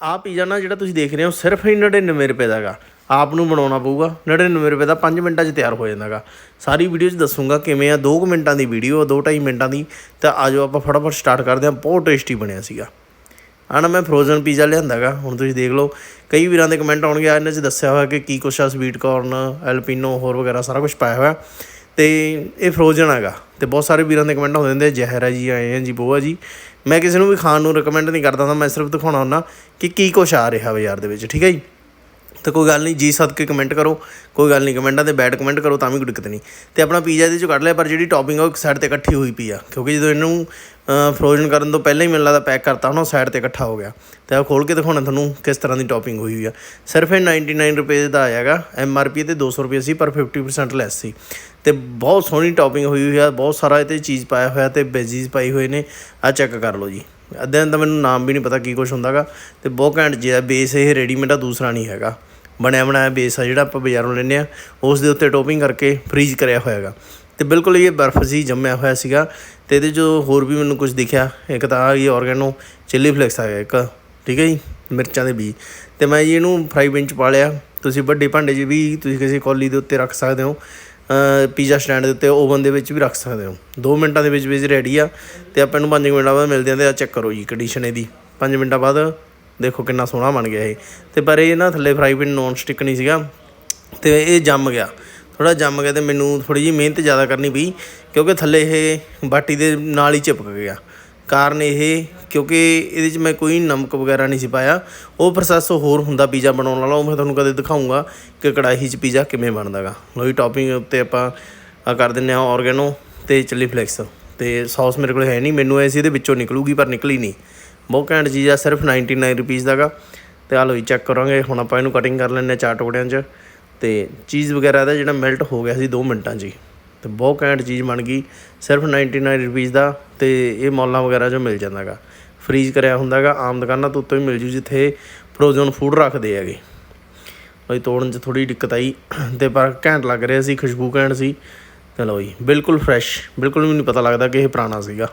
ਆਹ ਪੀਜ਼ਾ ਨਾ ਜਿਹੜਾ ਤੁਸੀਂ ਦੇਖ ਰਹੇ ਹੋ, ਸਿਰਫ ਹੀ 99 ਰੁਪਏ ਦਾ ਹੈਗਾ ਆਪ ਨੂੰ ਬਣਾਉਣਾ ਪਊਗਾ 99 ਰੁਪਏ ਦਾ 5 ਮਿੰਟਾਂ 'ਚ ਤਿਆਰ ਹੋ ਜਾਂਦਾਗਾ ਸਾਰੀ ਵੀਡੀਓ 'ਚ ਦੱਸੂਗਾ ਕਿਵੇਂ ਆ 2 ਮਿੰਟਾਂ ਦੀ ਵੀਡੀਓ 2.5 ਮਿੰਟਾਂ ਦੀ, ਤਾਂ ਆਜੋ ਆਪਾਂ ਫਟਾਫਟ ਸਟਾਰਟ ਕਰਦੇ ਹਾਂ, ਬਹੁਤ ਟੇਸਟੀ ਬਣਿਆ ਸੀਗਾ। ਆ ਨਾ ਮੈਂ ਫਰੋਜ਼ਨ ਪੀਜ਼ਾ ਲਿਆਂਦਾਗਾ ਹੁਣ ਤੁਸੀਂ ਦੇਖ ਲਓ। ਕਈ ਵੀਰਾਂ ਦੇ ਕਮੈਂਟ ਆਉਣਗੇ ਆ ਇਹਨਾਂ 'ਚ ਦੱਸਿਆ ਹੋਇਆ ਕਿ ਕੀ ਕੁਛ ਆ ਸਵੀਟ ਕਾਰਨ ਐਲਪੀਨੋ ਹੋਰ ਵਗੈਰਾ ਸਾਰਾ ਕੁਝ ਪਾਇਆ ਹੋਇਆ। ਤੇ ਇਹ ਫਰੋਜ਼ਨ ਹੈਗਾ ਤੇ ਬਹੁਤ ਸਾਰੇ ਵੀਰਾਂ ਦੇ ਕਮੈਂਟ ਆਉਂਦੇ ਹੁੰਦੇ ਜ਼ਹਿਰ ਹੈ ਜੀ ਆਏ ਆ ਜੀ, ਬੋਆ ਜੀ। ਮੈਂ ਕਿਸੇ ਨੂੰ ਵੀ ਖਾਣ ਨੂੰ ਰეკਮੈਂਡ ਨਹੀਂ ਕਰਦਾ ਤਾਂ ਮੈਂ ਸਿਰਫ ਦਿਖਾਉਣਾ ਹੁੰਦਾ ਕਿ ਕੀ ਕੁਛ ਆ ਰਿਹਾ ਬਾਜ਼ਾਰ ਦੇ ਵਿੱਚ, ਠੀਕ ਹੈ ਜੀ? ਤਾਂ ਕੋਈ ਗੱਲ ਨਹੀਂ, ਜੀ ਸਦਕੇ ਕਮੈਂਟ ਕਰੋ, ਕੋਈ ਗੱਲ ਨਹੀਂ, ਕਮੈਂਟਾਂ ਤੇ ਬੈਡ ਕਮੈਂਟ ਕਰੋ, ਤਾਂ ਵੀ ਕੋਈ ਦਿੱਕਤ ਨਹੀਂ। ਤੇ ਆਪਣਾ ਪੀਜ਼ਾ ਇਹਦੇ ਚੋਂ ਕੱਢ ਲਿਆ, ਪਰ ਜਿਹੜੀ ਟੌਪਿੰਗ ਆ ਉਹ ਇੱਕ ਸਾਈਡ ਤੇ ਇਕੱਠੀ ਹੋਈ ਪਈ ਆ। ਕਿਉਂਕਿ ਜਦੋਂ ਇਹਨੂੰ ਫਰੋਜ਼ਨ ਕਰਨ ਤੋਂ ਪਹਿਲਾਂ ਹੀ ਮੈਨੂੰ ਲੱਗਦਾ ਪੈਕ ਕਰਤਾ, ਹੁਣ ਉਹ ਸਾਈਡ ਤੇ ਇਕੱਠਾ ਹੋ ਗਿਆ। ਤੇ ਆ ਖੋਲ ਕੇ ਦਿਖਾਉਣਾ ਤੁਹਾਨੂੰ ਕਿਸ ਤਰ੍ਹਾਂ ਦੀ ਟੌਪਿੰਗ ਹੋਈ ਹੋਈ ਆ। ਸਿਰਫ ਇਹ 99 ਰੁਪਏ ਦਾ ਆਇਆਗਾ ਐਮ ਆਰ ਪੀ ਤੇ 200 ਰੁਪਏ ਸੀ, ਪਰ 50% ਲੈਸ ਸੀ। ਤੇ ਬਹੁਤ ਸੋਹਣੀ ਟੌਪਿੰਗ ਹੋਈ ਹੋਈ ਆ, ਬਹੁਤ ਸਾਰਾ ਇਹ ਤੇ ਚੀਜ਼ ਪਾਇਆ ਹੋਇਆ ਤੇ ਵੈਜੀਜ਼ ਪਾਈ ਹੋਏ ਨੇ। ਆ ਚੈੱਕ ਕਰ ਲਓ ਜੀ। ਅੱਧਿਆਂ ਦਾ ਮੈਨੂੰ ਨਾਮ ਵੀ ਨਹੀਂ ਪਤਾ ਕੀ ਕੁਝ ਹੁੰਦਾਗਾ ਤੇ ਬਹੁਤ ਘੈਂਟ ਜਿਹਾ ਬੇਸ ਇਹ ਰੈਡੀਮੇਡ ਆ, ਦੂਸਰਾ ਨਹੀਂ ਹੈਗਾ। ਬਣਿਆ ਬਣਾਇਆ ਬੇਸ ਆ ਜਿਹੜਾ ਆਪਾਂ ਬਾਜ਼ਾਰੋਂ ਲੈਂਦੇ ਆ ਉਸ ਦੇ ਉੱਤੇ ਟੋਪਿੰਗ ਕਰਕੇ ਫ੍ਰੀਜ਼ ਕਰਿਆ ਹੋਇਆਗਾ। ਤੇ ਬਿਲਕੁਲ ਇਹ ਬਰਫ਼ ਸੀ ਜੰਮਿਆ ਹੋਇਆ ਸੀਗਾ ਤੇ ਇਹਦੇ 'ਚ ਹੋਰ ਵੀ ਮੈਨੂੰ ਕੁਝ ਦਿਖਿਆ। ਇੱਕ ਤਾਂ ਆ ਇਹ ਆਰਗੈਨੋ ਚਿੱਲੀ ਫਲੇਕਸ ਆ ਗਿਆ ਇੱਕ, ਠੀਕ ਹੈ ਜੀ, ਮਿਰਚਾਂ ਦੇ ਬੀਜ। ਤੇ ਮੈਂ ਜੀ ਇਹਨੂੰ ਫਰਾਈ ਪੈਨ 'ਚ ਪਾ ਲਿਆ। ਤੁਸੀਂ ਵੱਡੇ ਭਾਂਡੇ 'ਚ ਵੀ ਤੁਸੀਂ ਕਿਸੇ ਕੌਲੀ ਦੇ ਉੱਤੇ ਰੱਖ ਸਕਦੇ ਹੋ। ਪੀਜ਼ਾ ਸਟੈਂਡ ਦੇ ਉੱਤੇ ਓਵਨ ਦੇ ਵਿੱਚ ਵੀ ਰੱਖ ਸਕਦੇ ਹੋ। 2 ਮਿੰਟਾਂ ਦੇ ਵਿੱਚ ਵਿੱਚ ਰੈਡੀ ਆ ਤੇ ਆਪਾਂ ਨੂੰ 5 ਮਿੰਟਾਂ ਬਾਅਦ ਮਿਲਦੇ ਆਂ ਤੇ ਆ ਚੈੱਕ ਕਰੋ ਜੀ ਕੰਡੀਸ਼ਨ ਇਹਦੀ। 5 ਮਿੰਟਾਂ ਬਾਅਦ ਦੇਖੋ ਕਿੰਨਾ ਸੋਹਣਾ ਬਣ ਗਿਆ ਇਹ। ਤੇ ਪਰ ਇਹ ਨਾ ਥੱਲੇ ਫਰਾਈ ਪੈਨ ਨੌਨ ਸਟਿਕ ਨਹੀਂ ਸੀਗਾ ਤੇ ਇਹ ਜੰਮ ਗਿਆ। ਥੋੜਾ ਜੰਮ ਗਿਆ ਤੇ ਮੈਨੂੰ ਥੋੜੀ ਜਿਹੀ ਮਿਹਨਤ ਜ਼ਿਆਦਾ ਕਰਨੀ ਪਈ ਕਿਉਂਕਿ ਥੱਲੇ ਇਹ ਬਾਟੀ ਦੇ ਨਾਲ ਹੀ ਚਿਪਕ ਗਿਆ। ਕਾਰਨ ਇਹ ਕਿਉਂਕਿ ਇਹਦੇ 'ਚ ਮੈਂ ਕੋਈ ਨਮਕ ਵਗੈਰਾ ਨਹੀਂ ਸੀ ਪਾਇਆ। ਉਹ ਪ੍ਰੋਸੈਸ ਹੋਰ ਹੁੰਦਾ ਪੀਜ਼ਾ ਬਣਾਉਣ ਵਾਲਾ, ਉਹ ਮੈਂ ਤੁਹਾਨੂੰ ਕਦੇ ਦਿਖਾਉਂਗਾ ਕਿ ਕੜਾਹੀ 'ਚ ਪੀਜ਼ਾ ਕਿਵੇਂ ਬਣਦਾਗਾ। ਲੋਈ ਟੌਪਿੰਗ ਉੱਤੇ ਆਪਾਂ ਆ ਕਰ ਦਿੰਨੇ ਆ ਔਰਗੈਨੋ ਤੇ ਚਿੱਲੀ ਫਲੇਕਸ ਤੇ ਸੌਸ ਮੇਰੇ ਕੋਲ ਹੈ ਨਹੀਂ, ਮੈਨੂੰ ਐ ਸੀ ਇਹਦੇ ਵਿੱਚੋਂ ਨਿਕਲੂਗੀ ਪਰ ਨਿਕਲੀ ਨਹੀਂ। ਬਹੁਤ ਘੈਂਟ ਚੀਜ਼ ਆ, ਸਿਰਫ 99 ਰੁਪੀਸ ਦਾਗਾ। ਤੇ ਆ ਲਓ ਜੀ ਚੈੱਕ ਕਰਾਂਗੇ, ਹੁਣ ਆਪਾਂ ਇਹਨੂੰ ਕਟਿੰਗ ਕਰ ਲੈਂਦੇ ਆ ਚਾਰ ਟੁਕੜਿਆਂ 'ਚ। ਤੇ ਚੀਜ਼ ਵਗੈਰਾ ਦਾ ਜਿਹੜਾ ਮੈਲਟ ਹੋ ਗਿਆ ਸੀ 2 ਮਿੰਟਾਂ 'ਚ ਹੀ। ਤੇ ਬਹੁਤ ਘੈਂਟ ਚੀਜ਼ ਬਣ ਗਈ। ਸਿਰਫ 99 ਰੁਪੀਸ ਦਾ ਤੇ ਇਹ ਮੌਲਾਂ ਵਗੈਰਾ 'ਚੋਂ ਮਿਲ ਜਾਂਦਾਗਾ ਫਰੀਜ਼ ਕਰਿਆ ਹੁੰਦਾਗਾ ਆਮ ਦੁਕਾਨਾਂ ਤੋਂ ਉੱਤੋਂ ਹੀ ਮਿਲ ਜੂ ਜਿੱਥੇ ਫਰੋਜ਼ਨ ਫੂਡ ਰੱਖਦੇ ਹੈਗੇ। ਬਈ ਤੋੜਨ 'ਚ ਥੋੜੀ ਦਿੱਕਤ ਆਈ ਤੇ ਪਰ ਘੈਂਟ ਲੱਗ ਰਿਹਾ ਸੀ, ਖੁਸ਼ਬੂ ਘੈਂਟ ਸੀ। ਤੇ ਲਓ ਜੀ, ਬਿਲਕੁਲ ਫਰੈਸ਼ ਬਿਲਕੁਲ ਵੀ ਨਹੀਂ ਪਤਾ ਲੱਗਦਾ ਕਿ ਇਹ ਪੁਰਾਣਾ ਸੀਗਾ।